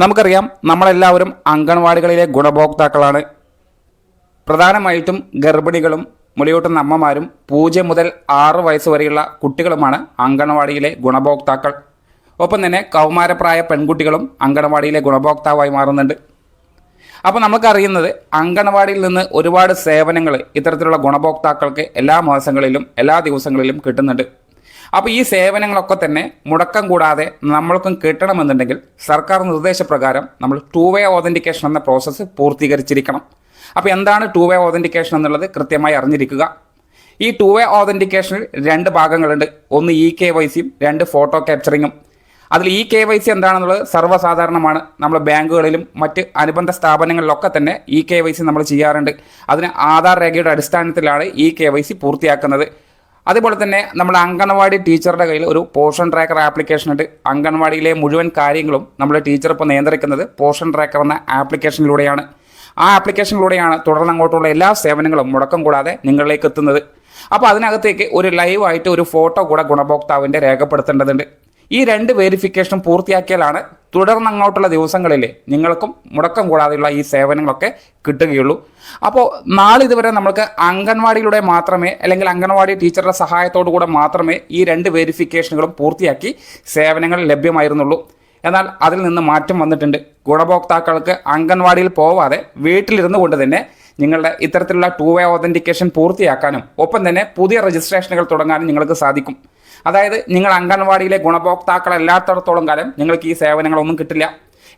നമുക്കറിയാം നമ്മളെല്ലാവരും അംഗൻവാടികളിലെ ഗുണഭോക്താക്കളാണ്. പ്രധാനമായിട്ടും ഗർഭിണികളും മുലയൂട്ടുന്ന അമ്മമാരും പൂജ്യം മുതൽ ആറ് വയസ്സ് വരെയുള്ള കുട്ടികളുമാണ് അംഗൻവാടിയിലെ ഗുണഭോക്താക്കൾ. ഒപ്പം തന്നെ കൗമാരപ്രായ പെൺകുട്ടികളും അംഗൻവാടിയിലെ ഗുണഭോക്താവായി മാറുന്നുണ്ട്. അപ്പോൾ നമുക്കറിയുന്നത് അംഗൻവാടിയിൽ നിന്ന് ഒരുപാട് സേവനങ്ങൾ ഇത്തരത്തിലുള്ള ഗുണഭോക്താക്കൾക്ക് എല്ലാ മാസങ്ങളിലും എല്ലാ ദിവസങ്ങളിലും കിട്ടുന്നുണ്ട്. അപ്പോൾ ഈ സേവനങ്ങളൊക്കെ തന്നെ മുടക്കം കൂടാതെ നമ്മൾക്കും കിട്ടണമെന്നുണ്ടെങ്കിൽ സർക്കാർ നിർദ്ദേശപ്രകാരം നമ്മൾ ടു വേ ഓതന്റിക്കേഷൻ എന്ന പ്രോസസ്സ് പൂർത്തീകരിച്ചിരിക്കണം. അപ്പോൾ എന്താണ് ടു വേ ഓതന്റിക്കേഷൻ എന്നുള്ളത് കൃത്യമായി അറിഞ്ഞിരിക്കുക. ഈ ടു വേ ഓതന്റിക്കേഷനിൽ രണ്ട് ഭാഗങ്ങളുണ്ട്. ഒന്ന് ഇ കെ വൈ സിയും രണ്ട് ഫോട്ടോ ക്യാപ്ചറിങ്ങും അതിൽ ഇ കെ വൈ സി എന്താണെന്നുള്ളത് സർവസാധാരണമാണ്. നമ്മൾ ബാങ്കുകളിലും മറ്റ് അനുബന്ധ സ്ഥാപനങ്ങളിലൊക്കെ തന്നെ ഇ കെ വൈ സി നമ്മൾ ചെയ്യാറുണ്ട്. അതിന് ആധാർ രേഖയുടെ അടിസ്ഥാനത്തിലാണ് ഇ കെ വൈ സി പൂർത്തിയാക്കുന്നത്. അതുപോലെ തന്നെ നമ്മുടെ അംഗൻവാടി ടീച്ചറുടെ കയ്യിൽ ഒരു പോഷൻ ട്രാക്കർ ആപ്ലിക്കേഷൻ ഉണ്ട്. അംഗൻവാടിയിലെ മുഴുവൻ കാര്യങ്ങളും നമ്മുടെ ടീച്ചർ ഇപ്പോൾ നിയന്ത്രിക്കുന്നത് പോഷൻ ട്രാക്കർ എന്ന ആപ്ലിക്കേഷനിലൂടെയാണ്. ആ ആപ്ലിക്കേഷനിലൂടെയാണ് തുടർന്ന് അങ്ങോട്ടുള്ള എല്ലാ സേവനങ്ങളും മുടക്കം കൂടാതെ നിങ്ങളിലേക്ക് എത്തുന്നത്. അപ്പോൾ അതിനകത്തേക്ക് ഒരു ലൈവായിട്ട് ഒരു ഫോട്ടോ കൂടെ ഗുണഭോക്താവിന്റെ രേഖപ്പെടുത്തേണ്ടതുണ്ട്. ഈ രണ്ട് വെരിഫിക്കേഷനും പൂർത്തിയാക്കിയാലാണ് തുടർന്ന് അങ്ങോട്ടുള്ള ദിവസങ്ങളിൽ നിങ്ങൾക്കും മുടക്കം കൂടാതെയുള്ള ഈ സേവനങ്ങളൊക്കെ കിട്ടുകയുള്ളൂ. അപ്പോൾ നാളിതുവരെ നമ്മൾക്ക് അംഗൻവാടിയിലൂടെ മാത്രമേ അല്ലെങ്കിൽ അംഗൻവാടി ടീച്ചറുടെ സഹായത്തോടു കൂടെ മാത്രമേ ഈ രണ്ട് വെരിഫിക്കേഷനുകളും പൂർത്തിയാക്കി സേവനങ്ങൾ ലഭ്യമായിരുന്നുള്ളൂ. എന്നാൽ അതിൽ നിന്ന് മാറ്റം വന്നിട്ടുണ്ട്. ഗുണഭോക്താക്കൾക്ക് അംഗൻവാടിയിൽ പോവാതെ വീട്ടിലിരുന്നു കൊണ്ട് തന്നെ നിങ്ങളുടെ ഇത്തരത്തിലുള്ള ടു വേ ഓതന്റിക്കേഷൻ പൂർത്തിയാക്കാനും ഒപ്പം തന്നെ പുതിയ രജിസ്ട്രേഷനുകൾ തുടങ്ങാനും നിങ്ങൾക്ക് സാധിക്കും. അതായത് നിങ്ങൾ അംഗൻവാടിയിലെ ഗുണഭോക്താക്കളല്ലാത്തടത്തോളം കാലം നിങ്ങൾക്ക് ഈ സേവനങ്ങളൊന്നും കിട്ടില്ല.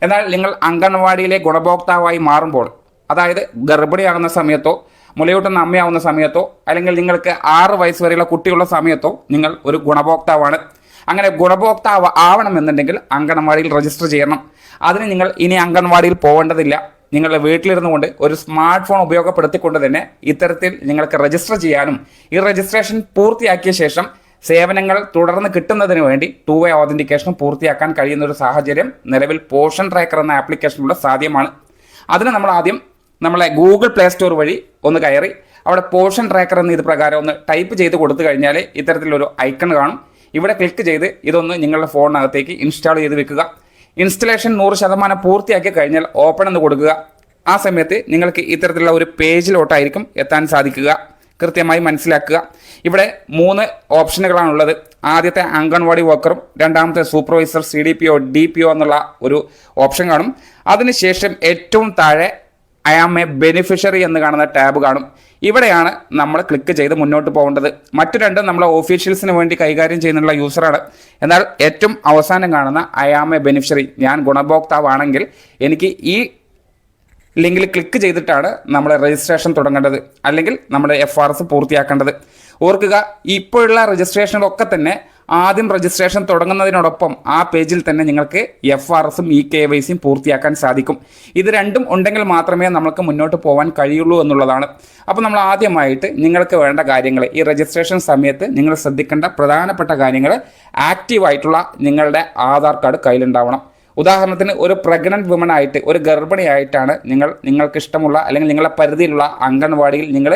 എന്നാൽ നിങ്ങൾ അംഗൻവാടിയിലെ ഗുണഭോക്താവായി മാറുമ്പോൾ അതായത് ഗർഭിണിയാകുന്ന സമയത്തോ മുലയൂട്ടുന്ന അമ്മയാവുന്ന സമയത്തോ അല്ലെങ്കിൽ നിങ്ങൾക്ക് ആറ് വയസ്സ് വരെയുള്ള കുട്ടിയുള്ള സമയത്തോ നിങ്ങൾ ഒരു ഗുണഭോക്താവാണ്. അങ്ങനെ ഗുണഭോക്താവ് ആവണമെന്നുണ്ടെങ്കിൽ അംഗൻവാടിയിൽ രജിസ്റ്റർ ചെയ്യണം. അതിന് നിങ്ങൾ ഇനി അംഗൻവാടിയിൽ പോകേണ്ടതില്ല. നിങ്ങളുടെ വീട്ടിലിരുന്നു കൊണ്ട് ഒരു സ്മാർട്ട് ഫോൺ ഉപയോഗപ്പെടുത്തിക്കൊണ്ട് തന്നെ ഇത്തരത്തിൽ നിങ്ങൾക്ക് രജിസ്റ്റർ ചെയ്യാനും ഈ രജിസ്ട്രേഷൻ പൂർത്തിയാക്കിയ ശേഷം സേവനങ്ങൾ തുടർന്ന് കിട്ടുന്നതിന് വേണ്ടി ടു വേ ഓതന്റിക്കേഷൻ പൂർത്തിയാക്കാൻ കഴിയുന്ന ഒരു സാഹചര്യം നിലവിൽ പോഷൻ ട്രാക്കർ എന്ന ആപ്ലിക്കേഷനിലൂടെ സാധ്യമാണ്. അതിന് നമ്മൾ ആദ്യം നമ്മളെ ഗൂഗിൾ പ്ലേ സ്റ്റോർ വഴി ഒന്ന് കയറി അവിടെ പോഷൻ ട്രാക്കർ എന്ന ഇത് പ്രകാരം ഒന്ന് ടൈപ്പ് ചെയ്ത് കൊടുത്തു കഴിഞ്ഞാൽ ഇത്തരത്തിലൊരു ഐക്കൺ കാണും. ഇവിടെ ക്ലിക്ക് ചെയ്ത് ഇതൊന്ന് നിങ്ങളുടെ ഫോണിനകത്തേക്ക് ഇൻസ്റ്റാൾ ചെയ്ത് വെക്കുക. ഇൻസ്റ്റലേഷൻ നൂറ് ശതമാനം പൂർത്തിയാക്കി കഴിഞ്ഞാൽ ഓപ്പൺ എന്ന് കൊടുക്കുക. ആ സമയത്ത് നിങ്ങൾക്ക് ഇത്തരത്തിലുള്ള ഒരു പേജിലോട്ടായിരിക്കും എത്താൻ സാധിക്കുക. കൃത്യമായി മനസ്സിലാക്കുക. ഇവിടെ മൂന്ന് ഓപ്ഷനുകളാണുള്ളത്. ആദ്യത്തെ അംഗൻവാടി വർക്കറും രണ്ടാമത്തെ supervisor C D P O D P O എന്നുള്ള ഒരു ഓപ്ഷൻ കാണും. അതിനുശേഷം ഏറ്റവും താഴെ ഐ ആം എ ബെനിഫിഷ്യറി എന്ന് കാണുന്ന ടാബ് കാണും. ഇവിടെയാണ് നമ്മൾ ക്ലിക്ക് ചെയ്ത് മുന്നോട്ട് പോകേണ്ടത്. മറ്റു രണ്ടും നമ്മൾ ഓഫീഷ്യൽസിന് വേണ്ടി കൈകാര്യം ചെയ്യുന്നുള്ള യൂസറാണ് എന്നാൽ ഏറ്റവും അവസാനം കാണുന്ന ഐ ആം എ ബെനിഫിഷ്യറി ഞാൻ ഗുണഭോക്താവാണെങ്കിൽ എനിക്ക് ഈ ലിങ്കിൽ ക്ലിക്ക് ചെയ്തിട്ടാണ് നമ്മൾ രജിസ്ട്രേഷൻ തുടങ്ങേണ്ടത്. അല്ലെങ്കിൽ നമ്മുടെ എഫ് ആർ എസ് പൂർത്തിയാക്കേണ്ടത്. ഓർക്കുക ഇപ്പോഴുള്ള രജിസ്ട്രേഷനിലൊക്കെ തന്നെ ആദ്യം രജിസ്ട്രേഷൻ തുടങ്ങുന്നതിനോടൊപ്പം ആ പേജിൽ തന്നെ നിങ്ങൾക്ക് എഫ് ആർ എസും ഇ കെ വൈ സിയും പൂർത്തിയാക്കാൻ സാധിക്കും. ഇത് രണ്ടും ഉണ്ടെങ്കിൽ മാത്രമേ നമുക്ക് മുന്നോട്ട് പോകാൻ കഴിയുള്ളൂ എന്നുള്ളതാണ്. അപ്പോൾ നമ്മൾ ആദ്യമായിട്ട് നിങ്ങൾക്ക് വേണ്ട കാര്യങ്ങൾ ഈ രജിസ്ട്രേഷൻ സമയത്ത് നിങ്ങൾ ശ്രദ്ധിക്കേണ്ട പ്രധാനപ്പെട്ട കാര്യങ്ങൾ ആക്റ്റീവായിട്ടുള്ള നിങ്ങളുടെ ആധാർ കാർഡ് കയ്യിലുണ്ടാവണം. ഉദാഹരണത്തിന് ഒരു പ്രഗ്നന്റ് വുമൺ ആയിട്ട് ഒരു ഗർഭിണിയായിട്ടാണ് നിങ്ങൾ നിങ്ങൾക്ക് ഇഷ്ടമുള്ള അല്ലെങ്കിൽ നിങ്ങളുടെ പരിധിയിലുള്ള അംഗൻവാടിയിൽ നിങ്ങൾ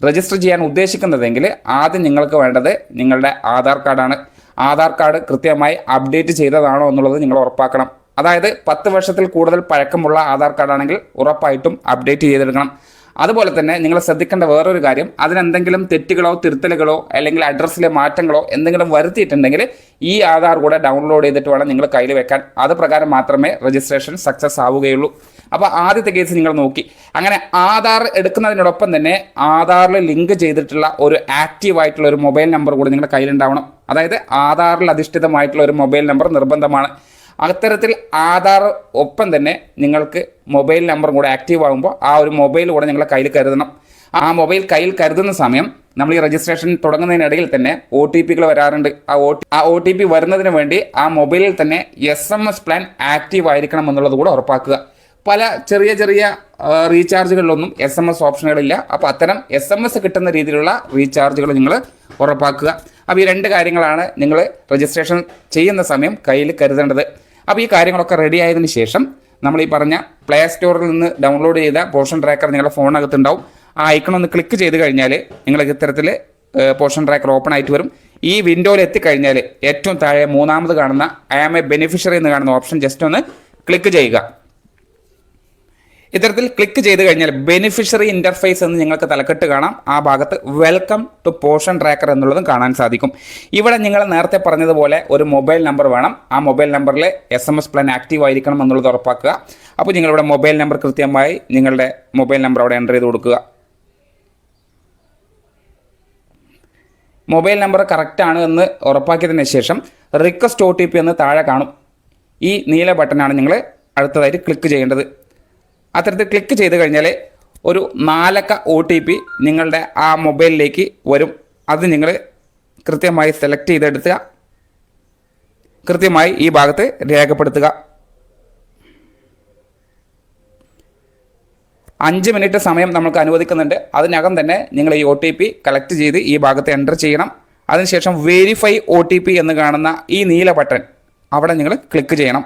രജിസ്റ്റർ ചെയ്യാൻ ഉദ്ദേശിക്കുന്നതെങ്കിൽ ആദ്യം നിങ്ങൾക്ക് വേണ്ടത് നിങ്ങളുടെ ആധാർ കാർഡാണ് ആധാർ കാർഡ് കൃത്യമായി അപ്ഡേറ്റ് ചെയ്തതാണോ എന്നുള്ളത് നിങ്ങൾ ഉറപ്പാക്കണം. അതായത് പത്ത് വർഷത്തിൽ കൂടുതൽ പഴക്കമുള്ള ആധാർ കാർഡാണെങ്കിൽ ഉറപ്പായിട്ടും അപ്ഡേറ്റ് ചെയ്തെടുക്കണം. അതുപോലെ തന്നെ നിങ്ങൾ ശ്രദ്ധിക്കേണ്ട വേറൊരു കാര്യം അതിനെന്തെങ്കിലും തെറ്റുകളോ തിരുത്തലുകളോ അല്ലെങ്കിൽ അഡ്രസ്സിലെ മാറ്റങ്ങളോ എന്തെങ്കിലും വരുത്തിയിട്ടുണ്ടെങ്കിൽ ഈ ആധാർ കൂടെ ഡൗൺലോഡ് ചെയ്തിട്ട് വേണം നിങ്ങൾ കയ്യിൽ വെക്കാൻ. അത് പ്രകാരം മാത്രമേ രജിസ്ട്രേഷൻ സക്സസ് ആവുകയുള്ളൂ. അപ്പോൾ ആദ്യത്തെ കേസ് നിങ്ങൾ നോക്കി. അങ്ങനെ ആധാർ എടുക്കുന്നതിനോടൊപ്പം തന്നെ ആധാറിൽ ലിങ്ക് ചെയ്തിട്ടുള്ള ഒരു ആക്റ്റീവ് ആയിട്ടുള്ള ഒരു മൊബൈൽ നമ്പർ കൂടി നിങ്ങളുടെ കയ്യിലുണ്ടാവണം. അതായത് ആധാറിൽ അധിഷ്ഠിതമായിട്ടുള്ള ഒരു മൊബൈൽ നമ്പർ നിർബന്ധമാണ്. അത്തരത്തിൽ ആധാർ ഒപ്പം തന്നെ നിങ്ങൾക്ക് മൊബൈൽ നമ്പറും കൂടെ ആക്റ്റീവ് ആകുമ്പോൾ ആ ഒരു മൊബൈൽ കൂടെ നിങ്ങളെ കയ്യിൽ കരുതണം. ആ മൊബൈൽ കയ്യിൽ കരുതുന്ന സമയം നമ്മൾ ഈ രജിസ്ട്രേഷൻ തുടങ്ങുന്നതിനിടയിൽ തന്നെ ഒ ടി പികൾ വരാറുണ്ട്. ആ ഒ ആ ഒ ടി പി വരുന്നതിന് വേണ്ടി ആ മൊബൈലിൽ തന്നെ S M S plan active ആയിരിക്കണം എന്നുള്ളത് കൂടെ ഉറപ്പാക്കുക. പല ചെറിയ ചെറിയ റീചാർജുകളിലൊന്നും എസ് എം എസ് ഓപ്ഷനുകളില്ല. അപ്പോൾ അത്തരം എസ് എം എസ് കിട്ടുന്ന രീതിയിലുള്ള റീചാർജുകൾ നിങ്ങൾ ഉറപ്പാക്കുക. അപ്പോൾ ഈ രണ്ട് കാര്യങ്ങളാണ് നിങ്ങൾ രജിസ്ട്രേഷൻ ചെയ്യുന്ന സമയം കയ്യിൽ കരുതേണ്ടത്. അപ്പോൾ ഈ കാര്യങ്ങളൊക്കെ റെഡി ആയതിനു ശേഷം നമ്മൾ ഈ പറഞ്ഞ പ്ലേ സ്റ്റോറിൽ നിന്ന് ഡൗൺലോഡ് ചെയ്ത പോർഷൻ ട്രാക്കർ നിങ്ങളുടെ ഫോണിനകത്ത് ഉണ്ടാവും ആ ഐക്കൺ ഒന്ന് ക്ലിക്ക് ചെയ്ത് കഴിഞ്ഞാൽ നിങ്ങൾക്ക് ഇത്തരത്തിൽ പോർഷൻ ട്രാക്കർ ഓപ്പൺ ആയിട്ട് വരും. ഈ വിൻഡോയിൽ എത്തിക്കഴിഞ്ഞാൽ ഏറ്റവും താഴെ മൂന്നാമത് കാണുന്ന ഐ ആം എ ബെനിഫിഷ്യറി എന്ന് കാണുന്ന ഓപ്ഷൻ ജസ്റ്റ് ഒന്ന് ക്ലിക്ക് ചെയ്യുക. ഇത്തരത്തിൽ ക്ലിക്ക് ചെയ്ത് കഴിഞ്ഞാൽ ബെനിഫിഷ്യറി ഇന്റർഫേസ് എന്ന് നിങ്ങൾക്ക് തലക്കെട്ട് കാണാം. ആ ഭാഗത്ത് വെൽക്കം ടു പോഷൻ ട്രാക്കർ എന്നുള്ളതും കാണാൻ സാധിക്കും. ഇവിടെ നിങ്ങൾ നേരത്തെ പറഞ്ഞതുപോലെ ഒരു മൊബൈൽ നമ്പർ വേണം. ആ മൊബൈൽ നമ്പറിൽ S M S plan active ആയിരിക്കണം എന്നുള്ളത് ഉറപ്പാക്കുക. അപ്പോൾ നിങ്ങളിവിടെ മൊബൈൽ നമ്പർ കൃത്യമായി നിങ്ങളുടെ മൊബൈൽ നമ്പർ അവിടെ എന്റർ ചെയ്ത് കൊടുക്കുക. മൊബൈൽ നമ്പർ കറക്റ്റ് ആണ് എന്ന് ഉറപ്പാക്കിയതിന് ശേഷം റിക്വസ്റ്റ് ഒ ടി പി എന്ന് താഴെ കാണും. ഈ നീല ബട്ടനാണ് നിങ്ങൾ അടുത്തതായിട്ട് ക്ലിക്ക് ചെയ്യേണ്ടത്. അത്തരത്തിൽ ക്ലിക്ക് ചെയ്ത് കഴിഞ്ഞാൽ ഒരു നാലക്ക ഒ ടി പി നിങ്ങളുടെ ആ മൊബൈലിലേക്ക് വരും. അത് നിങ്ങൾ കൃത്യമായി സെലക്ട് ചെയ്തെടുക്കുക കൃത്യമായി ഈ ഭാഗത്ത് രേഖപ്പെടുത്തുക. അഞ്ച് മിനിറ്റ് സമയം നമുക്ക് അനുവദിക്കുന്നുണ്ട്. അതിനകം തന്നെ നിങ്ങൾ ഈ ഒ ടി പി കളക്ട് ചെയ്ത് ഈ ഭാഗത്ത് എന്റർ ചെയ്യണം. അതിനുശേഷം വെരിഫൈ ഒ ടി പി എന്ന് കാണുന്ന ഈ നീല ബട്ടൺ അവിടെ നിങ്ങൾ ക്ലിക്ക് ചെയ്യണം.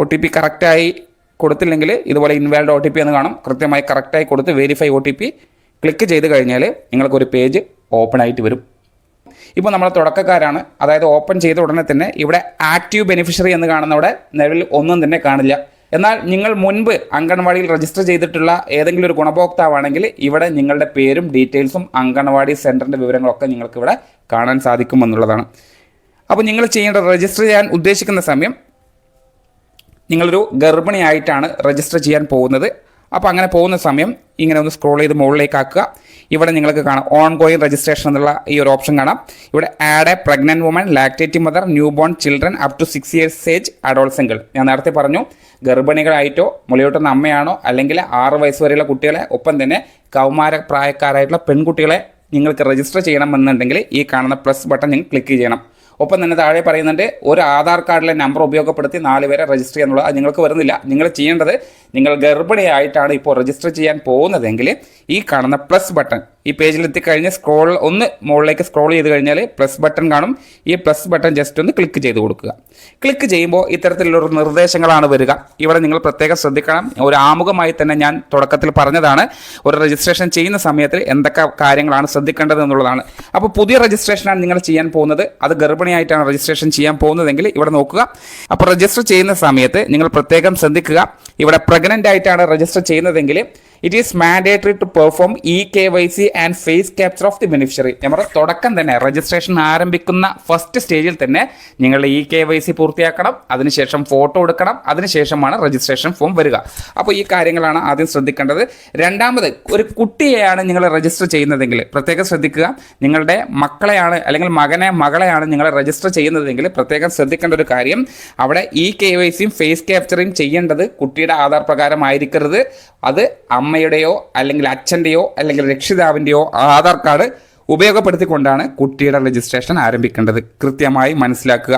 ഒ ടി പി കറക്റ്റായി കൊടുത്തില്ലെങ്കിൽ ഇതുപോലെ ഇൻവാലിഡ് ഒ ടി പി എന്ന് കാണും. കൃത്യമായി കറക്റ്റായി കൊടുത്ത് verify O T P click ചെയ്ത് കഴിഞ്ഞാൽ നിങ്ങൾക്കൊരു പേജ് ഓപ്പൺ ആയിട്ട് വരും. ഇപ്പോൾ നമ്മൾ തുടക്കക്കാരാണ്. അതായത് ഓപ്പൺ ചെയ്ത ഉടനെ തന്നെ ഇവിടെ ആക്റ്റീവ് ബെനിഫിഷ്യറി എന്ന് കാണുന്നവിടെ നിലവിൽ ഒന്നും തന്നെ കാണില്ല. എന്നാൽ നിങ്ങൾ മുൻപ് അംഗൻവാടിയിൽ രജിസ്റ്റർ ചെയ്തിട്ടുള്ള ഏതെങ്കിലും ഒരു ഗുണഭോക്താവാണെങ്കിൽ ഇവിടെ നിങ്ങളുടെ പേരും ഡീറ്റെയിൽസും അംഗൻവാടി സെന്ററിന്റെ വിവരങ്ങളൊക്കെ നിങ്ങൾക്ക് ഇവിടെ കാണാൻ സാധിക്കുമെന്നുള്ളതാണ്. അപ്പോൾ നിങ്ങൾ ചെയ്യേണ്ട രജിസ്റ്റർ ചെയ്യാൻ ഉദ്ദേശിക്കുന്ന സമയം നിങ്ങളൊരു ഗർഭിണിയായിട്ടാണ് രജിസ്റ്റർ ചെയ്യാൻ പോകുന്നത്. അപ്പോൾ അങ്ങനെ പോകുന്ന സമയം ഇങ്ങനെ ഒന്ന് സ്ക്രോൾ ചെയ്ത് മുകളിലേക്ക് ആക്കുക. ഇവിടെ നിങ്ങൾക്ക് കാണാം ഓൺ ഗോയിങ് രജിസ്ട്രേഷൻ എന്നുള്ള ഈ ഒരു ഓപ്ഷൻ കാണാം. ഇവിടെ add a pregnant woman lactative mother newborn children up to six years age adolescent ഞാൻ നേരത്തെ പറഞ്ഞു ഗർഭിണികളായിട്ടോ മുലയൂട്ടുന്ന അമ്മയാണോ അല്ലെങ്കിൽ ആറ് വയസ്സ് വരെയുള്ള കുട്ടികളെ ഒപ്പം തന്നെ കൗമാര പ്രായക്കാരായിട്ടുള്ള പെൺകുട്ടികളെ നിങ്ങൾക്ക് രജിസ്റ്റർ ചെയ്യണമെന്നുണ്ടെങ്കിൽ ഈ കാണുന്ന പ്ലസ് ബട്ടൺ നിങ്ങൾ ക്ലിക്ക് ചെയ്യണം. ഒപ്പം തന്നെ താഴെ പറയുന്നുണ്ട് ഒരു ആധാർ കാർഡിലെ നമ്പർ ഉപയോഗപ്പെടുത്തി നാല് പേരെ രജിസ്റ്റർ ചെയ്യാനുള്ളത് അത് നിങ്ങൾക്ക് വരുന്നില്ല. നിങ്ങൾ ചെയ്യേണ്ടത് നിങ്ങൾ ഗർഭിണിയായിട്ടാണ് ഇപ്പോൾ രജിസ്റ്റർ ചെയ്യാൻ പോകുന്നതെങ്കിൽ ഈ കാണുന്ന പ്ലസ് ബട്ടൺ ഈ പേജിൽ എത്തിക്കഴിഞ്ഞ് സ്ക്രോൾ ഒന്ന് മുകളിലേക്ക് സ്ക്രോൾ ചെയ്ത് കഴിഞ്ഞാൽ പ്ലസ് ബട്ടൺ കാണും. ഈ പ്ലസ് ബട്ടൺ ജസ്റ്റ് ഒന്ന് ക്ലിക്ക് ചെയ്ത് കൊടുക്കുക. ക്ലിക്ക് ചെയ്യുമ്പോൾ ഇത്തരത്തിലുള്ള നിർദ്ദേശങ്ങളാണ് വരിക. ഇവിടെ നിങ്ങൾ പ്രത്യേകം ശ്രദ്ധിക്കണം. ഒരു ആമുഖമായി തന്നെ ഞാൻ തുടക്കത്തിൽ പറഞ്ഞതാണ്. ഒരു രജിസ്ട്രേഷൻ ചെയ്യുന്ന സമയത്ത് എന്തൊക്കെ കാര്യങ്ങളാണ് ശ്രദ്ധിക്കേണ്ടത് എന്നുള്ളതാണ്. അപ്പോൾ പുതിയ രജിസ്ട്രേഷനാണ് നിങ്ങൾ ചെയ്യാൻ പോകുന്നത്. അത് ഗർഭിണിയായിട്ടാണ് രജിസ്ട്രേഷൻ ചെയ്യാൻ പോകുന്നതെങ്കിൽ ഇവിടെ നോക്കുക. അപ്പോൾ രജിസ്റ്റർ ചെയ്യുന്ന സമയത്ത് നിങ്ങൾ പ്രത്യേകം ശ്രദ്ധിക്കുക. ഇവിടെ പ്രഗ്നന്റ് ആയിട്ടാണ് രജിസ്റ്റർ ചെയ്യുന്നതെങ്കിൽ it is mandatory to perform E K Y C and face capture of the beneficiary നമ്മുടെ തുടക്കം തന്നെ രജിസ്ട്രേഷൻ ആരംഭിക്കുന്ന ഫസ്റ്റ് സ്റ്റേജിൽ തന്നെ നിങ്ങൾ ഇ കെ വൈ സി പൂർത്തിയാക്കണം അതിനുശേഷം ഫോട്ടോ എടുക്കണം അതിനുശേഷമാണ് രജിസ്ട്രേഷൻ ഫോം വരിക. അപ്പോൾ ഈ കാര്യങ്ങളാണ് ആദ്യം ശ്രദ്ധിക്കേണ്ടത്. രണ്ടാമത് ഒരു കുട്ടിയെയാണ് നിങ്ങൾ രജിസ്റ്റർ ചെയ്യുന്നതെങ്കിൽ പ്രത്യേകം ശ്രദ്ധിക്കുക നിങ്ങളുടെ മക്കളെയാണ് അല്ലെങ്കിൽ മകനെ മകളെയാണ് നിങ്ങൾ രജിസ്റ്റർ ചെയ്യുന്നതെങ്കിൽ പ്രത്യേകം ശ്രദ്ധിക്കേണ്ട ഒരു കാര്യം അവിടെ ഇ കെ വൈ സിയും ഫേസ് ക്യാപ്ചറിങ് ചെയ്യേണ്ടത് കുട്ടിയുടെ ആധാർ പ്രകാരമായിരിക്കരുത്. അത് അമ്മയുടെയോ അല്ലെങ്കിൽ അച്ഛന്റെയോ അല്ലെങ്കിൽ രക്ഷിതാവിന്റെയോ ആധാർ കാർഡ് ഉപയോഗപ്പെടുത്തിക്കൊണ്ടാണ് കുട്ടിയുടെ രജിസ്ട്രേഷൻ ആരംഭിക്കേണ്ടത്. കൃത്യമായി മനസ്സിലാക്കുക.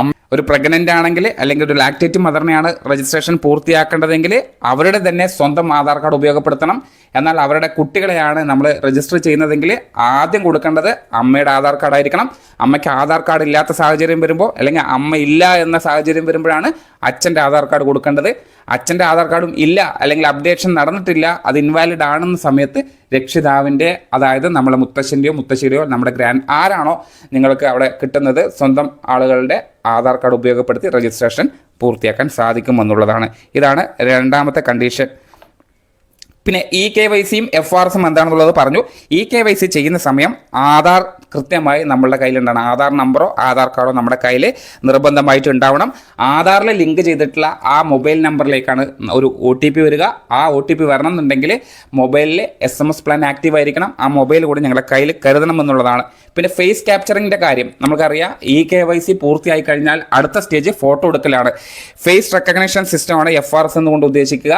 അമ്മ ഒരു പ്രഗ്നന്റ് ആണെങ്കിൽ അല്ലെങ്കിൽ ഒരു ലാക്ടേറ്റ് മദറിനെയാണ് രജിസ്ട്രേഷൻ പൂർത്തിയാക്കേണ്ടതെങ്കിൽ അവരുടെ തന്നെ സ്വന്തം ആധാർ കാർഡ് ഉപയോഗപ്പെടുത്തണം. എന്നാൽ അവരുടെ കുട്ടികളെയാണ് നമ്മൾ രജിസ്റ്റർ ചെയ്യുന്നതെങ്കിൽ ആദ്യം കൊടുക്കേണ്ടത് അമ്മയുടെ ആധാർ കാർഡായിരിക്കണം അമ്മയ്ക്ക് ആധാർ കാർഡ് ഇല്ലാത്ത സാഹചര്യം വരുമ്പോൾ അല്ലെങ്കിൽ അമ്മ ഇല്ല എന്ന സാഹചര്യം വരുമ്പോഴാണ് അച്ഛന്റെ ആധാർ കാർഡ് കൊടുക്കേണ്ടത്. അച്ഛന്റെ ആധാർ കാർഡും ഇല്ല അല്ലെങ്കിൽ അപ്ഡേഷൻ നടന്നിട്ടില്ല അത് ഇൻവാലിഡ് ആണെന്ന സമയത്ത് രക്ഷിതാവിന്റെ അതായത് നമ്മളെ മുത്തശ്ശന്റെയോ മുത്തശ്ശിയുടെയോ നമ്മുടെ ഗ്രാൻഡ് ആരാണോ നിങ്ങൾക്ക് അവിടെ കിട്ടുന്നത് സ്വന്തം ആളുകളുടെ ആധാർ കാർഡ് ഉപയോഗപ്പെടുത്തി രജിസ്ട്രേഷൻ പൂർത്തിയാക്കാൻ സാധിക്കുമെന്നുള്ളതാണ്. ഇതാണ് രണ്ടാമത്തെ കണ്ടീഷൻ പിന്നെ ഇ കെ വൈ സിയും എഫ് ആർ എസും എന്താണെന്നുള്ളത് പറഞ്ഞു. ഇ കെ വൈ സി ചെയ്യുന്ന സമയം ആധാർ കൃത്യമായി നമ്മളുടെ കയ്യിലുണ്ടാണ് ആധാർ നമ്പറോ ആധാർ കാർഡോ നമ്മുടെ കയ്യിൽ നിർബന്ധമായിട്ട് ഉണ്ടാവണം. ആധാറിൽ ലിങ്ക് ചെയ്തിട്ടുള്ള ആ മൊബൈൽ നമ്പറിലേക്കാണ് ഒരു ഒ ടി പി വരിക. ആ ഒ ടി പി വരണം എന്നുണ്ടെങ്കിൽ മൊബൈലിൽ S M S plan active ആയിരിക്കണം ആ മൊബൈൽ കൂടി ഞങ്ങളുടെ കയ്യിൽ കരുതണം എന്നുള്ളതാണ്. പിന്നെ ഫേസ് ക്യാപ്ചറിങ്ങിന്റെ കാര്യം. നമുക്കറിയാം ഇ കെ വൈ സി പൂർത്തിയായി കഴിഞ്ഞാൽ അടുത്ത സ്റ്റേജ് ഫോട്ടോ എടുക്കലാണ്. ഫേസ് റെക്കഗ്നേഷൻ സിസ്റ്റമാണ് എഫ് ആർ എസ് എന്നുകൊണ്ട് ഉദ്ദേശിക്കുക.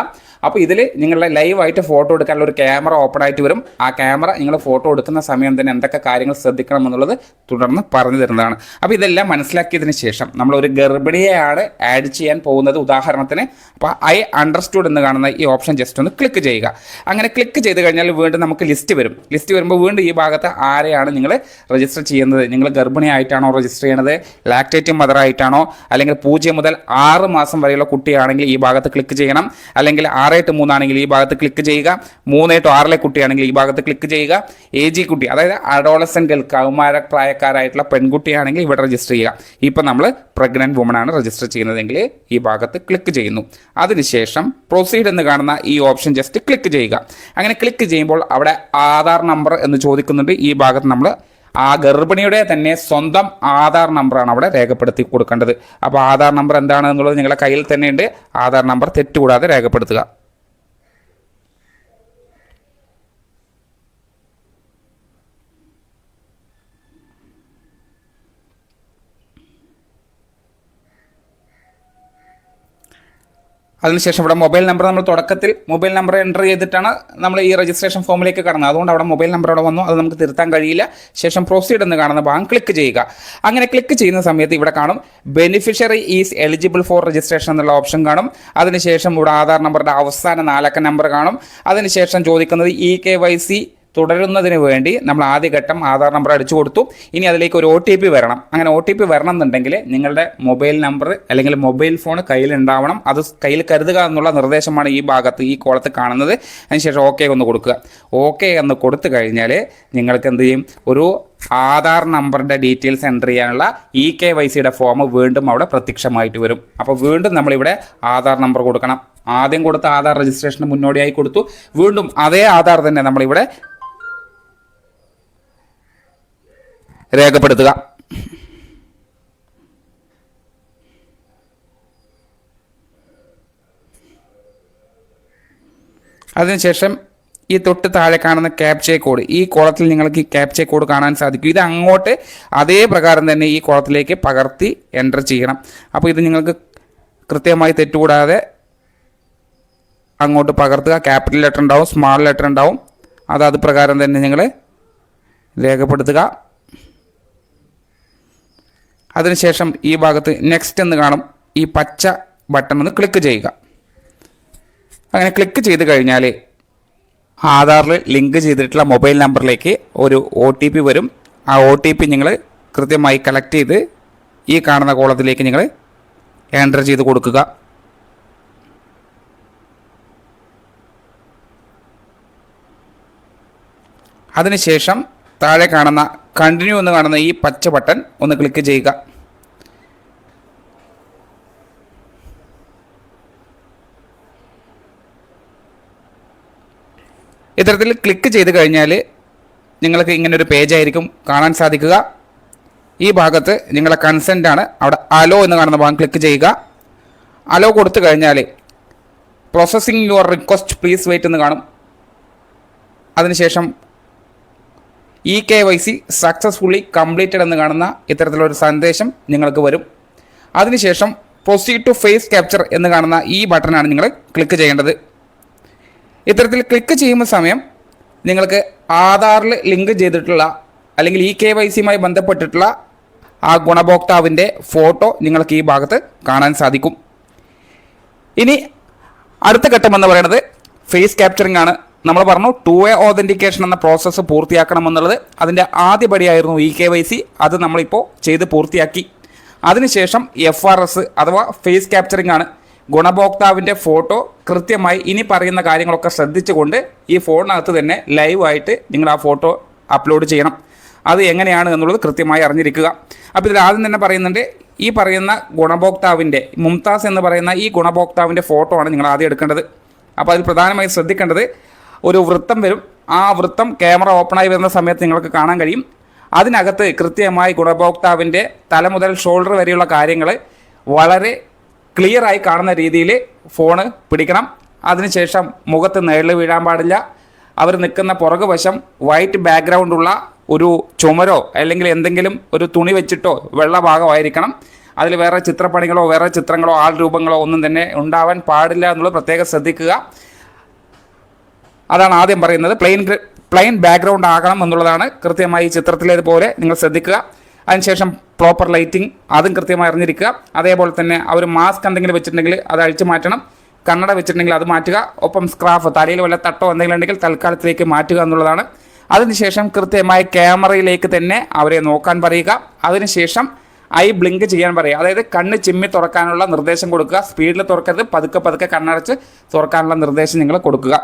അപ്പോൾ ഇതിൽ നിങ്ങളുടെ ലൈവായിട്ട് ഫോട്ടോ എടുക്കാനുള്ള ഒരു ക്യാമറ ഓപ്പൺ ആയിട്ട് വരും. ആ ക്യാമറ നിങ്ങൾ ഫോട്ടോ എടുക്കുന്ന സമയം തന്നെ എന്തൊക്കെ കാര്യങ്ങൾ ശ്രദ്ധിക്കണം എന്നുള്ളത് തുടർന്ന് പറഞ്ഞു തരുന്നതാണ്. അപ്പോൾ ഇതെല്ലാം മനസ്സിലാക്കിയതിന് ശേഷം നമ്മൾ ഒരു ഗർഭിണിയെയാണ് ആഡ് ചെയ്യാൻ പോകുന്നത് ഉദാഹരണത്തിന്. അപ്പോൾ ഐ അണ്ടർസ്റ്റുഡ് എന്ന് കാണുന്ന ഈ ഓപ്ഷൻ ജസ്റ്റ് ഒന്ന് ക്ലിക്ക് ചെയ്യുക. അങ്ങനെ ക്ലിക്ക് ചെയ്ത് കഴിഞ്ഞാൽ വീണ്ടും നമുക്ക് ലിസ്റ്റ് വരും. ലിസ്റ്റ് വരുമ്പോൾ വീണ്ടും ഈ ഭാഗത്ത് ആരെയാണ് നിങ്ങൾ രജിസ്റ്റർ ചെയ്യുന്നത്. നിങ്ങൾ ഗർഭിണിയായിട്ടാണോ രജിസ്റ്റർ ചെയ്യുന്നത് ലാക്ടേറ്റിംഗ് മദർ ആയിട്ടാണോ? അല്ലെങ്കിൽ പൂജ്യം മുതൽ ആറ് മാസം വരെയുള്ള കുട്ടിയാണെങ്കിൽ ഈ ഭാഗത്ത് ക്ലിക്ക് ചെയ്യണം. അല്ലെങ്കിൽ ആറ് എട്ട് മൂന്നാണെങ്കിൽ ഈ ഭാഗത്ത് ക്ലിക്ക് ചെയ്യുക. മൂന്ന് ടു ആറിലെ കുട്ടിയാണെങ്കിൽ ഈ ഭാഗത്ത് ക്ലിക്ക് ചെയ്യുക. എ ജി കുട്ടി അതായത് അഡോളസൻ ഗേൾ കൗമാര പ്രായക്കാരായിട്ടുള്ള പെൺകുട്ടിയാണെങ്കിൽ ഇവിടെ രജിസ്റ്റർ ചെയ്യുക. ഇപ്പം നമ്മൾ പ്രഗ്നന്റ് വുമൺ ആണ് രജിസ്റ്റർ ചെയ്യുന്നതെങ്കിൽ ഈ ഭാഗത്ത് ക്ലിക്ക് ചെയ്യുന്നു. അതിനുശേഷം പ്രൊസീഡ് എന്ന് കാണുന്ന ഈ ഓപ്ഷൻ ജസ്റ്റ് ക്ലിക്ക് ചെയ്യുക. അങ്ങനെ ക്ലിക്ക് ചെയ്യുമ്പോൾ അവിടെ ആധാർ നമ്പർ എന്ന് ചോദിക്കുന്നുണ്ട്. ഈ ഭാഗത്ത് നമ്മൾ ആ ഗർഭിണിയുടെ തന്നെ സ്വന്തം ആധാർ നമ്പറാണ് അവിടെ രേഖപ്പെടുത്തി കൊടുക്കേണ്ടത്. അപ്പോൾ ആധാർ നമ്പർ എന്താണെന്നുള്ളത് നിങ്ങളുടെ കയ്യിൽ തന്നെയുണ്ട്. ആധാർ നമ്പർ തെറ്റുകൂടാതെ രേഖപ്പെടുത്തുക. അതിനുശേഷം ഇവിടെ മൊബൈൽ നമ്പർ നമ്മൾ തുടക്കത്തിൽ മൊബൈൽ നമ്പർ എന്റർ ചെയ്തിട്ടാണ് നമ്മൾ ഈ രജിസ്ട്രേഷൻ ഫോമിലേക്ക് കടന്നത്. അതുകൊണ്ട് അവിടെ മൊബൈൽ നമ്പർ അവിടെ വന്നു. അത് നമുക്ക് തിരുത്താൻ കഴിയില്ല. ശേഷം പ്രൊസീഡ് എന്ന് കാണുന്ന ഭാഗം ക്ലിക്ക് ചെയ്യുക. അങ്ങനെ ക്ലിക്ക് ചെയ്യുന്ന സമയത്ത് ഇവിടെ കാണും beneficiary is eligible for registration എന്നുള്ള ഓപ്ഷൻ കാണും. അതിനുശേഷം ഇവിടെ ആധാർ നമ്പറുടെ അവസാന നാലക്ക നമ്പർ കാണും. അതിനുശേഷം ചോദിക്കുന്നത് ഇ കെ വൈ സി തുടരുന്നതിന് വേണ്ടി നമ്മൾ ആദ്യഘട്ടം ആധാർ നമ്പർ അടിച്ചു കൊടുത്തു. ഇനി അതിലേക്ക് ഒരു ഒ ടി പി വരണം. അങ്ങനെ ഒ ടി പി വരണം എന്നുണ്ടെങ്കിൽ നിങ്ങളുടെ മൊബൈൽ നമ്പർ അല്ലെങ്കിൽ മൊബൈൽ ഫോൺ കയ്യിലുണ്ടാവണം അത് കയ്യിൽ കരുതുക എന്നുള്ള നിർദ്ദേശമാണ് ഈ ഭാഗത്ത് ഈ കോളത്ത് കാണുന്നത്. അതിനുശേഷം ഓക്കെ ഒന്ന് കൊടുക്കുക. ഓക്കെ എന്ന് കൊടുത്തു കഴിഞ്ഞാൽ നിങ്ങൾക്ക് എന്ത് ചെയ്യും? ഒരു ആധാർ നമ്പറിന്റെ ഡീറ്റെയിൽസ് എന്റർ ചെയ്യാനുള്ള ഇ കെ വൈ സിയുടെ ഫോം വീണ്ടും അവിടെ പ്രത്യക്ഷമായിട്ട് വരും. അപ്പോൾ വീണ്ടും നമ്മളിവിടെ ആധാർ നമ്പർ കൊടുക്കണം. ആദ്യം കൊടുത്ത ആധാർ രജിസ്ട്രേഷന് മുന്നോടിയായി കൊടുത്തു. വീണ്ടും അതേ ആധാർ തന്നെ നമ്മളിവിടെ രേഖപ്പെടുത്തുക. അതിനുശേഷം ഈ തൊട്ട് താഴെ കാണുന്ന ക്യാപ്ചെ കോഡ് ഈ കോളത്തിൽ നിങ്ങൾക്ക് ഈ ക്യാപ്ചെ കോഡ് കാണാൻ സാധിക്കും. ഇത് അങ്ങോട്ട് അതേ പ്രകാരം തന്നെ ഈ കോളത്തിലേക്ക് പകർത്തി എന്റർ ചെയ്യണം. അപ്പോൾ ഇത് നിങ്ങൾക്ക് കൃത്യമായി തെറ്റുകൂടാതെ അങ്ങോട്ട് പകർത്തുക. ക്യാപിറ്റൽ ലെറ്റർ ഉണ്ടാവും സ്മാൾ ലെറ്റർ ഉണ്ടാവും. അത് അത് പ്രകാരം തന്നെ നിങ്ങൾ രേഖപ്പെടുത്തുക. അതിനുശേഷം ഈ ഭാഗത്ത് നെക്സ്റ്റ് എന്ന് കാണും ഈ പച്ച ബട്ടൺ ഒന്ന് ക്ലിക്ക് ചെയ്യുക. അങ്ങനെ ക്ലിക്ക് ചെയ്ത് കഴിഞ്ഞാൽ ആധാറിൽ ലിങ്ക് ചെയ്തിട്ടുള്ള മൊബൈൽ നമ്പറിലേക്ക് ഒരു ഒ ടി പി വരും. ആ ഒ ടി പി നിങ്ങൾ കൃത്യമായി കളക്ട് ചെയ്ത് ഈ കാണുന്ന കോളത്തിലേക്ക് നിങ്ങൾ എന്റർ ചെയ്ത് കൊടുക്കുക. അതിനുശേഷം താഴെ കാണുന്ന കണ്ടിന്യൂ എന്ന് കാണുന്ന ഈ പച്ച ബട്ടൺ ഒന്ന് ക്ലിക്ക് ചെയ്യുക. ഇത്തരത്തിൽ ക്ലിക്ക് ചെയ്ത് കഴിഞ്ഞാൽ നിങ്ങൾക്ക് ഇങ്ങനൊരു ഒരു പേജ് ആയിരിക്കും കാണാൻ സാധിക്കുക. ഈ ഭാഗത്ത് നിങ്ങളെ കൺസെന്റ് ആണ്. അവിടെ അലോ എന്ന് കാണുന്ന ഭാഗം ക്ലിക്ക് ചെയ്യുക. അലോ കൊടുത്തു കഴിഞ്ഞാൽ processing your request please wait എന്ന് കാണും. അതിനുശേഷം E K Y C successfully completed എന്ന് കാണുന്ന ഇത്തരത്തിലൊരു സന്ദേശം നിങ്ങൾക്ക് വരും. അതിനുശേഷം പ്രൊസീഡ് ടു ഫേസ് ക്യാപ്ചർ എന്ന് കാണുന്ന ഈ ബട്ടണാണ് നിങ്ങൾ ക്ലിക്ക് ചെയ്യേണ്ടത്. ഇത്തരത്തിൽ ക്ലിക്ക് ചെയ്യുന്ന സമയം നിങ്ങൾക്ക് ആധാറിൽ ലിങ്ക് ചെയ്തിട്ടുള്ള അല്ലെങ്കിൽ ഇ കെ വൈ സിയുമായി ബന്ധപ്പെട്ടിട്ടുള്ള ആ ഗുണഭോക്താവിന്റെ ഫോട്ടോ നിങ്ങൾക്ക് ഈ ഭാഗത്ത് കാണാൻ സാധിക്കും. ഇനി അടുത്ത ഘട്ടം എന്ന് പറയുന്നത് ഫേസ് ക്യാപ്ചറിംഗ് ആണ്. നമ്മൾ പറഞ്ഞു ടു വേ ഓതന്റിക്കേഷൻ എന്ന പ്രോസസ്സ് പൂർത്തിയാക്കണം എന്നുള്ളത് അതിന്റെ ആദ്യപടിയായിരുന്നു ഇ കെ വൈ സി അത് നമ്മളിപ്പോൾ ചെയ്ത് പൂർത്തിയാക്കി. അതിനുശേഷം എഫ് ആർ എസ് അഥവാ ഫേസ് ക്യാപ്ചറിംഗ് ആണ്. ഗുണഭോക്താവിന്റെ ഫോട്ടോ കൃത്യമായി ഇനി പറയുന്ന കാര്യങ്ങളൊക്കെ ശ്രദ്ധിച്ചുകൊണ്ട് ഈ ഫോണിനകത്ത് തന്നെ ലൈവായിട്ട് നിങ്ങൾ ആ ഫോട്ടോ അപ്ലോഡ് ചെയ്യണം. അത് എങ്ങനെയാണ് എന്നുള്ളത് കൃത്യമായി അറിഞ്ഞിരിക്കുക. അപ്പോൾ ഇതിൽ ആദ്യം തന്നെ പറയുന്നുണ്ട് ഈ പറയുന്ന ഗുണഭോക്താവിന്റെ മുംതാസ് എന്ന് പറയുന്ന ഈ ഗുണഭോക്താവിന്റെ ഫോട്ടോ ആണ് നിങ്ങൾ ആദ്യം എടുക്കേണ്ടത്. അപ്പോൾ അതിൽ പ്രധാനമായും ശ്രദ്ധിക്കേണ്ടത് ഒരു വൃത്തം വരും. ആ വൃത്തം ക്യാമറ ഓപ്പണായി വരുന്ന സമയത്ത് നിങ്ങൾക്ക് കാണാൻ കഴിയും. അതിനകത്ത് കൃത്യമായി ഗുണഭോക്താവിന്റെ തല മുതൽ ഷോൾഡർ വരെയുള്ള കാര്യങ്ങൾ വളരെ ക്ലിയറായി കാണുന്ന രീതിയിൽ ഫോണ് പിടിക്കണം. അതിനുശേഷം മുഖത്ത് നേരിൽ വീഴാൻ പാടില്ല. അവർ നിൽക്കുന്ന പുറകു വശം വൈറ്റ് ബാക്ക്ഗ്രൗണ്ടുള്ള ഒരു ചുമരോ അല്ലെങ്കിൽ എന്തെങ്കിലും ഒരു തുണി വെച്ചിട്ടോ വെള്ള ഭാഗമായിരിക്കണം. അതിൽ വേറെ ചിത്രപ്പണികളോ വേറെ ചിത്രങ്ങളോ ആൾ രൂപങ്ങളോ ഒന്നും തന്നെ ഉണ്ടാവാൻ പാടില്ല എന്നുള്ളത് പ്രത്യേകം ശ്രദ്ധിക്കുക. അതാണ് ആദ്യം പറയുന്നത്. പ്ലെയിൻ പ്ലെയിൻ ബാക്ക്ഗ്രൗണ്ട് ആകണം എന്നുള്ളതാണ് കൃത്യമായി ചിത്രത്തിലേതുപോലെ നിങ്ങൾ ശ്രദ്ധിക്കുക. അതിനുശേഷം പ്രോപ്പർ ലൈറ്റിംഗ് അതും കൃത്യമായി അറിഞ്ഞിരിക്കുക. അതേപോലെ തന്നെ അവർ മാസ്ക് എന്തെങ്കിലും വെച്ചിട്ടുണ്ടെങ്കിൽ അത് അഴിച്ചു മാറ്റണം. കണ്ണട വെച്ചിട്ടുണ്ടെങ്കിൽ അത് മാറ്റുക. ഒപ്പം സ്ക്രാഫ് തലയിൽ വല്ല തട്ടോ എന്തെങ്കിലും ഉണ്ടെങ്കിൽ തൽക്കാലത്തിലേക്ക് മാറ്റുക എന്നുള്ളതാണ്. അതിനുശേഷം കൃത്യമായി ക്യാമറയിലേക്ക് തന്നെ അവരെ നോക്കാൻ പറയുക. അതിനുശേഷം ഐ ബ്ലിങ്ക് ചെയ്യാൻ പറയുക. അതായത് കണ്ണ് ചിമ്മി തുറക്കാനുള്ള നിർദ്ദേശം കൊടുക്കുക. സ്പീഡിൽ തുറക്കരുത്. പതുക്കെ പതുക്കെ കണ്ണടച്ച് തുറക്കാനുള്ള നിർദ്ദേശം നിങ്ങൾ കൊടുക്കുക.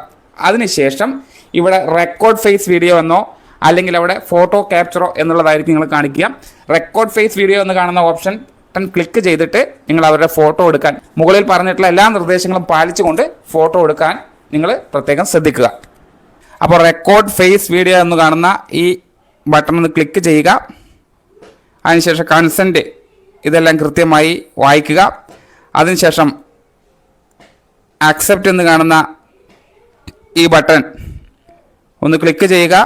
അതിനുശേഷം ഇവിടെ റെക്കോർഡ് ഫേസ് വീഡിയോ എന്നോ അല്ലെങ്കിൽ അവിടെ ഫോട്ടോ ക്യാപ്ചറോ എന്നുള്ളതായിരിക്കും നിങ്ങൾ കാണിക്കുക. റെക്കോർഡ് ഫേസ് വീഡിയോ എന്ന് കാണുന്ന ഓപ്ഷൻ ക്ലിക്ക് ചെയ്തിട്ട് നിങ്ങൾ അവരുടെ ഫോട്ടോ എടുക്കാൻ മുകളിൽ പറഞ്ഞിട്ടുള്ള എല്ലാ നിർദ്ദേശങ്ങളും പാലിച്ചുകൊണ്ട് ഫോട്ടോ എടുക്കാൻ നിങ്ങൾ പ്രത്യേകം ശ്രദ്ധിക്കുക. അപ്പോൾ റെക്കോർഡ് ഫേസ് വീഡിയോ എന്ന് കാണുന്ന ഈ ബട്ടൺ ഒന്ന് ക്ലിക്ക് ചെയ്യുക. അതിനുശേഷം കൺസെന്റ് ഇതെല്ലാം കൃത്യമായി വായിക്കുക. അതിനുശേഷം ആക്സെപ്റ്റ് എന്ന് കാണുന്ന ഈ ബട്ടൺ ഒന്ന് ക്ലിക്ക് ചെയ്യുക.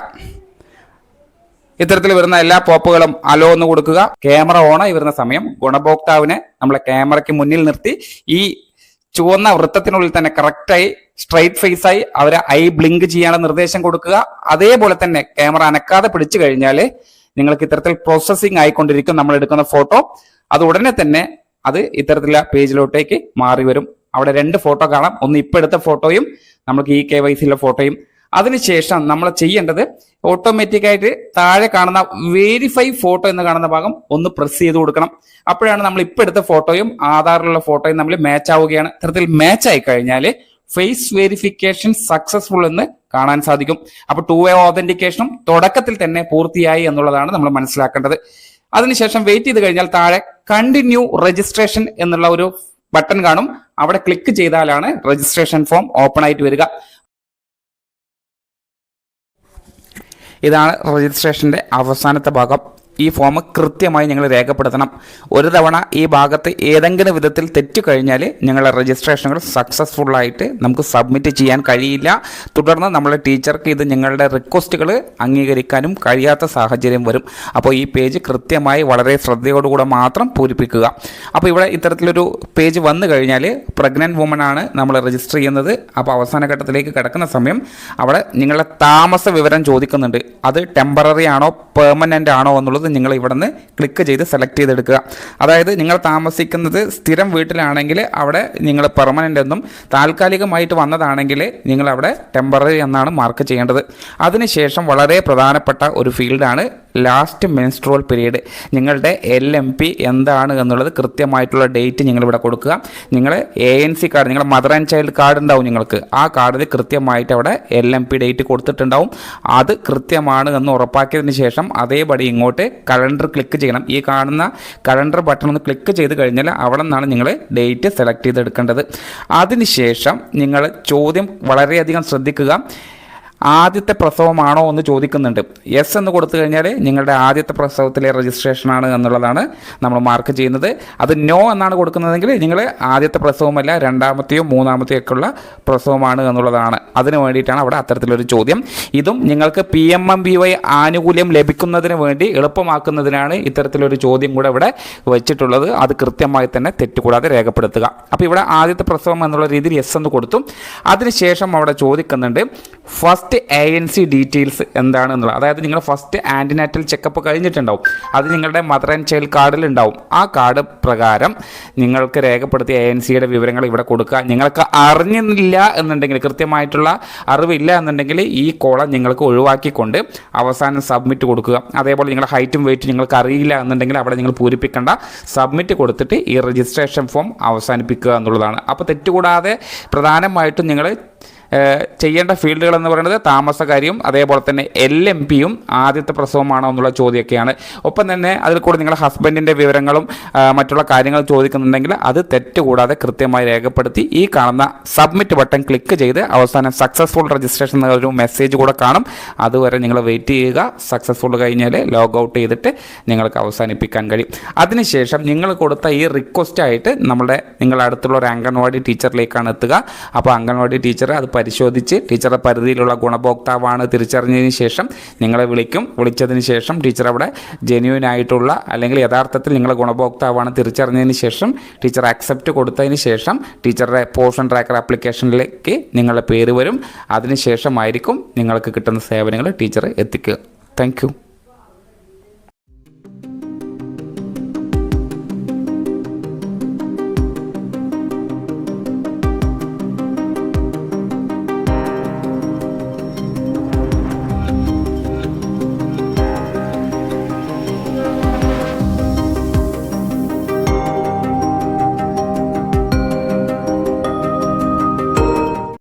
ഇത്തരത്തിൽ വരുന്ന എല്ലാ പോപ്പുകളും അലോ എന്ന് കൊടുക്കുക. ക്യാമറ ഓണായി വരുന്ന സമയം ഗുണഭോക്താവിനെ നമ്മളെ ക്യാമറയ്ക്ക് മുന്നിൽ നിർത്തി ഈ ചുവന്ന വൃത്തത്തിനുള്ളിൽ തന്നെ കറക്റ്റായി സ്ട്രൈറ്റ് ഫേസ് ആയി അവരെ ഐ ബ്ലിങ്ക് ചെയ്യാനുള്ള നിർദ്ദേശം കൊടുക്കുക. അതേപോലെ തന്നെ ക്യാമറ അനക്കാതെ പിടിച്ചു കഴിഞ്ഞാൽ നിങ്ങൾക്ക് ഇത്തരത്തിൽ പ്രോസസ്സിംഗ് ആയിക്കൊണ്ടിരിക്കും നമ്മൾ എടുക്കുന്ന ഫോട്ടോ അത് ഉടനെ തന്നെ അത് ഇത്തരത്തിലുള്ള പേജിലോട്ടേക്ക് മാറി വരും. അവിടെ രണ്ട് ഫോട്ടോ കാണാം. ഒന്ന് ഇപ്പൊ എടുത്ത ഫോട്ടോയും നമുക്ക് ഈ കെ വൈ സിയിലെ ഫോട്ടോയും അതിനുശേഷം നമ്മൾ ചെയ്യേണ്ടത് ഓട്ടോമാറ്റിക്കായിട്ട് താഴെ കാണുന്ന വേരിഫൈ ഫോട്ടോ എന്ന് കാണുന്ന ഭാഗം ഒന്ന് പ്രസ് ചെയ്ത് കൊടുക്കണം. അപ്പോഴാണ് നമ്മൾ ഇപ്പൊ എടുത്ത ഫോട്ടോയും ആധാറിലുള്ള ഫോട്ടോയും നമ്മൾ മാച്ച് ആവുകയാണ്. ഇത്തരത്തിൽ മാച്ച് ആയി കഴിഞ്ഞാൽ ഫേസ് വെരിഫിക്കേഷൻ സക്സസ്ഫുൾ എന്ന് കാണാൻ സാധിക്കും. അപ്പൊ ടു വേ ഓതന്റിക്കേഷനും തുടക്കത്തിൽ തന്നെ പൂർത്തിയായി എന്നുള്ളതാണ് നമ്മൾ മനസ്സിലാക്കേണ്ടത്. അതിനുശേഷം വെയിറ്റ് ചെയ്ത് കഴിഞ്ഞാൽ താഴെ കണ്ടിന്യൂ രജിസ്ട്രേഷൻ എന്നുള്ള ഒരു ബട്ടൺ കാണും. അവിടെ ക്ലിക്ക് ചെയ്താലാണ് രജിസ്ട്രേഷൻ ഫോം ഓപ്പൺ ആയിട്ട് വരിക. ഇതാണ് രജിസ്ട്രേഷന്റെ അവസാനത്തെ ഭാഗം. ഈ ഫോം കൃത്യമായി ഞങ്ങൾ രേഖപ്പെടുത്തണം. ഒരു തവണ ഈ ഭാഗത്ത് ഏതെങ്കിലും വിധത്തിൽ തെറ്റു കഴിഞ്ഞാൽ ഞങ്ങളുടെ രജിസ്ട്രേഷനുകൾ സക്സസ്ഫുള്ളായിട്ട് നമുക്ക് സബ്മിറ്റ് ചെയ്യാൻ കഴിയില്ല. തുടർന്ന് നമ്മളെ ടീച്ചർക്ക് ഇത് ഞങ്ങളുടെ റിക്വസ്റ്റുകൾ അംഗീകരിക്കാനും കഴിയാത്ത സാഹചര്യം വരും. അപ്പോൾ ഈ പേജ് കൃത്യമായി വളരെ ശ്രദ്ധയോടുകൂടെ മാത്രം പൂരിപ്പിക്കുക. അപ്പോൾ ഇവിടെ ഇത്തരത്തിലൊരു പേജ് വന്നു കഴിഞ്ഞാൽ പ്രഗ്നന്റ് വുമൺ ആണ് നമ്മൾ രജിസ്റ്റർ ചെയ്യുന്നത്. അപ്പോൾ അവസാന ഘട്ടത്തിലേക്ക് കിടക്കുന്ന സമയം അവിടെ നിങ്ങളുടെ താമസ വിവരം ചോദിക്കുന്നുണ്ട്. അത് ടെമ്പററി ആണോ പെർമനന്റ് ആണോ എന്നുള്ളത് നിങ്ങൾ ഇവിടെ നിന്ന് ക്ലിക്ക് ചെയ്ത് സെലക്ട് ചെയ്തെടുക്കുക. അതായത് നിങ്ങൾ താമസിക്കുന്നത് സ്ഥിരം വീട്ടിലാണെങ്കിൽ അവിടെ നിങ്ങൾ പെർമനന്റ് എന്നും താൽക്കാലികമായിട്ട് വന്നതാണെങ്കിൽ നിങ്ങൾ അവിടെ ടെമ്പററി എന്നാണ് മാർക്ക് ചെയ്യേണ്ടത്. അതിനുശേഷം വളരെ പ്രധാനപ്പെട്ട ഒരു ഫീൽഡാണ് ലാസ്റ്റ് മെൻസ്ട്രോൾ പീരീഡ് നിങ്ങളുടെ എൽ എം പി എന്താണ് എന്നുള്ളത് കൃത്യമായിട്ടുള്ള ഡേറ്റ് നിങ്ങളിവിടെ കൊടുക്കുക. നിങ്ങൾ എ എൻ സി കാർഡ് നിങ്ങളുടെ മദർ ആൻഡ് ചൈൽഡ് കാർഡ് ഉണ്ടാവും നിങ്ങൾക്ക്. ആ കാർഡിൽ കൃത്യമായിട്ട് അവിടെ എൽ എം പി ഡേറ്റ് കൊടുത്തിട്ടുണ്ടാവും. അത് കൃത്യമാണ് എന്ന് ഉറപ്പാക്കിയതിന് ശേഷം അതേപടി ഇങ്ങോട്ട് കലണ്ടർ ക്ലിക്ക് ചെയ്യണം. ഈ കാണുന്ന കലണ്ടർ ബട്ടൺ ഒന്ന് ക്ലിക്ക് ചെയ്ത് കഴിഞ്ഞാൽ അവിടെ നിന്നാണ് നിങ്ങൾ ഡേറ്റ് സെലക്ട് ചെയ്തെടുക്കേണ്ടത്. അതിനുശേഷം നിങ്ങൾ ചോദ്യം വളരെയധികം ശ്രദ്ധിക്കുക. ആദ്യത്തെ പ്രസവമാണോ എന്ന് ചോദിക്കുന്നുണ്ട്. യെസ് എന്ന് കൊടുത്തു കഴിഞ്ഞാൽ നിങ്ങളുടെ ആദ്യത്തെ പ്രസവത്തിലെ രജിസ്ട്രേഷനാണ് എന്നുള്ളതാണ് നമ്മൾ മാർക്ക് ചെയ്യുന്നത്. അത് നോ എന്നാണ് കൊടുക്കുന്നതെങ്കിൽ നിങ്ങൾ ആദ്യത്തെ പ്രസവമല്ല രണ്ടാമത്തെയോ മൂന്നാമത്തെയോ ഒക്കെ ഉള്ള പ്രസവമാണ് എന്നുള്ളതാണ്. അതിന് വേണ്ടിയിട്ടാണ് അവിടെ അത്തരത്തിലൊരു ചോദ്യം. ഇതും നിങ്ങൾക്ക് P M M B Y ആനുകൂല്യം ലഭിക്കുന്നതിന് വേണ്ടി എളുപ്പമാക്കുന്നതിനാണ് ഇത്തരത്തിലൊരു ചോദ്യം കൂടെ ഇവിടെ വെച്ചിട്ടുള്ളത്. അത് കൃത്യമായി തന്നെ തെറ്റുകൂടാതെ രേഖപ്പെടുത്തുക. അപ്പോൾ ഇവിടെ ആദ്യത്തെ പ്രസവം എന്നുള്ള രീതിയിൽ യെസ് എന്ന് കൊടുത്തു. അതിനുശേഷം അവിടെ ചോദിക്കുന്നുണ്ട് first A N C details എന്താണെന്നുള്ളത്. അതായത് നിങ്ങൾ ഫസ്റ്റ് ആന്റിനാറ്റൽ ചെക്കപ്പ് കഴിഞ്ഞിട്ടുണ്ടാവും. അത് നിങ്ങളുടെ മദർ ആൻഡ് ചൈൽഡ് കാർഡിൽ ഉണ്ടാവും ആ കാർഡ് പ്രകാരം നിങ്ങൾക്ക് രേഖപ്പെടുത്തിയ എ എൻ സിയുടെ വിവരങ്ങൾ ഇവിടെ കൊടുക്കുക. നിങ്ങൾക്ക് അറിഞ്ഞില്ല എന്നുണ്ടെങ്കിൽ കൃത്യമായിട്ടുള്ള അറിവില്ല എന്നുണ്ടെങ്കിൽ ഈ കോളം നിങ്ങൾക്ക് ഒഴിവാക്കിക്കൊണ്ട് അവസാനം സബ്മിറ്റ് കൊടുക്കുക. അതേപോലെ നിങ്ങളുടെ ഹൈറ്റും വെയിറ്റും നിങ്ങൾക്ക് അറിയില്ല എന്നുണ്ടെങ്കിൽ അവിടെ നിങ്ങൾ പൂരിപ്പിക്കേണ്ട. സബ്മിറ്റ് കൊടുത്തിട്ട് ഈ രജിസ്ട്രേഷൻ ഫോം അവസാനിപ്പിക്കുക എന്നുള്ളതാണ്. അപ്പോൾ തെറ്റുകൂടാതെ പ്രധാനമായിട്ടും നിങ്ങൾ ചെയ്യേണ്ട ഫീൽഡുകൾ എന്ന് പറയുന്നത് താമസകാരിയും അതേപോലെ തന്നെ എൽ എം പിയും ആദ്യത്തെ പ്രസവമാണോ എന്നുള്ള ചോദ്യമൊക്കെയാണ്. ഒപ്പം തന്നെ അതിൽ കൂടെ നിങ്ങളുടെ ഹസ്ബൻഡിന്റെ വിവരങ്ങളും മറ്റുള്ള കാര്യങ്ങൾ ചോദിക്കുന്നുണ്ടെങ്കിൽ അത് തെറ്റുകൂടാതെ കൃത്യമായി രേഖപ്പെടുത്തി ഈ കാണുന്ന സബ്മിറ്റ് ബട്ടൺ ക്ലിക്ക് ചെയ്ത് അവസാനം സക്സസ്ഫുൾ രജിസ്ട്രേഷൻ എന്ന ഒരു മെസ്സേജ് കൂടെ കാണും. അതുവരെ നിങ്ങൾ വെയിറ്റ് ചെയ്യുക. സക്സസ്ഫുൾ കഴിഞ്ഞാൽ ലോഗ് ഔട്ട് ചെയ്തിട്ട് നിങ്ങൾക്ക് അവസാനിപ്പിക്കാൻ കഴിയും. അതിനുശേഷം നിങ്ങൾ കൊടുത്ത ഈ റിക്വസ്റ്റ് ആയിട്ട് നമ്മുടെ നിങ്ങളുടെ അടുത്തുള്ള ഒരു അംഗൻവാടി ടീച്ചറിലേക്കാണ് എത്തുക. അപ്പോൾ അംഗൻവാടി ടീച്ചർ അത് പരിശോധിച്ച് ടീച്ചറുടെ പരിധിയിലുള്ള ഗുണഭോക്താവാണ് തിരിച്ചറിഞ്ഞതിന് ശേഷം നിങ്ങളെ വിളിക്കും. വിളിച്ചതിന് ശേഷം ടീച്ചർ അവിടെ ജെന്യൂൻ ആയിട്ടുള്ള അല്ലെങ്കിൽ യഥാർത്ഥത്തിൽ നിങ്ങളെ ഗുണഭോക്താവാണ് തിരിച്ചറിഞ്ഞതിന് ശേഷം ടീച്ചർ അക്സെപ്റ്റ് കൊടുത്തതിന് ശേഷം ടീച്ചറുടെ പോർഷൻ ട്രാക്കർ ആപ്ലിക്കേഷനിലേക്ക് നിങ്ങളുടെ പേര് വരും. അതിന് ശേഷമായിരിക്കും നിങ്ങൾക്ക് കിട്ടുന്ന സേവനങ്ങൾ ടീച്ചർ എത്തിക്കുക. താങ്ക്